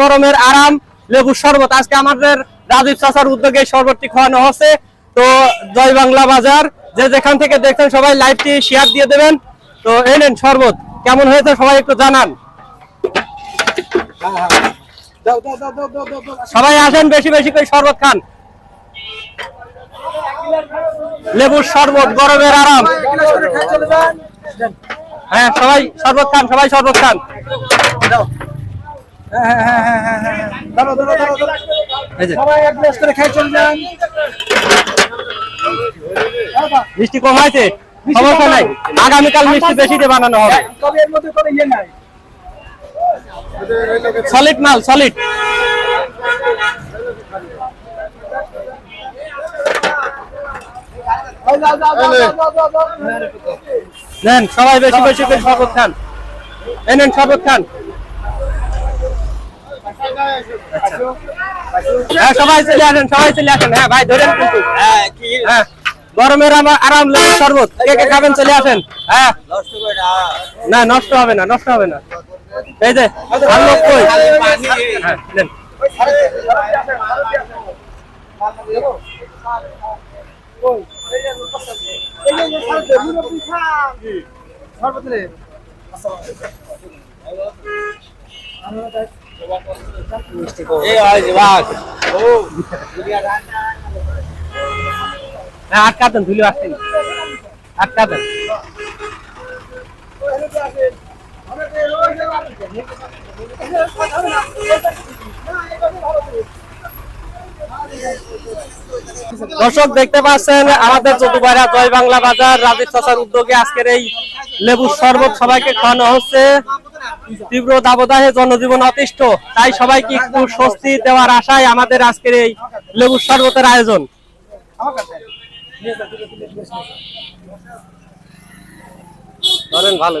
গরমের আরাম লেবুর শরবত। আজকে আমাদের রাজীব চাচার উদ্যোগে শরবতটি খাওয়ানো হচ্ছে। তো জয় বাজার। যে যেখান থেকে দেখছেন সবাই লাইভটি শেয়ার দিয়ে দেবেন। তো এই শরবত। কেমন হয়েছে সবাই একটু জানান। সবাই আসেন, বেশি বেশি করে শরবত খান। লেবুর শরবত, গরমের আরাম। হ্যাঁ সবাই শরবত খান সবাই শরবত খান মিষ্টি কম হয়েছে? সমস্যা নাই। আগামীকাল মিষ্টি বেশি দিয়ে বানানো হবে। সলিড মাল সলিড নেন, সবাই বেশি বেশি করে শরবত খান। এই নেন শরবত খান। হ্যাঁ সবাই চলে আসেন, সবাই চলে আসেন। হ্যাঁ ভাই, ধরেন কিন্তু। হ্যাঁ গরমের আমার আরাম লাগে শরবত। কে কে খাবেন, চলে আসেন। হ্যাঁ। না, নষ্ট হবে না, নষ্ট হবে না। এই যে, আর কই? হ্যাঁ আটকা দেন ধুলে আসছেন আটকা দেন দর্শক, দেখতে পাচ্ছেন, আমাদের চতুবাইরা জয় বাংলা বাজার, রাজীব চাচার উদ্যোগে আজকের এই লেবুর শরবত সবাইকে খাওয়ানো হচ্ছে। তীব্র দাবদাহে জনজীবন অতিষ্ঠ, তাই সবাইকে একটু স্বস্তি দেওয়ার আশায় আমাদের আজকের এই লেবুর শরবতের আয়োজন। ধরেন ভালো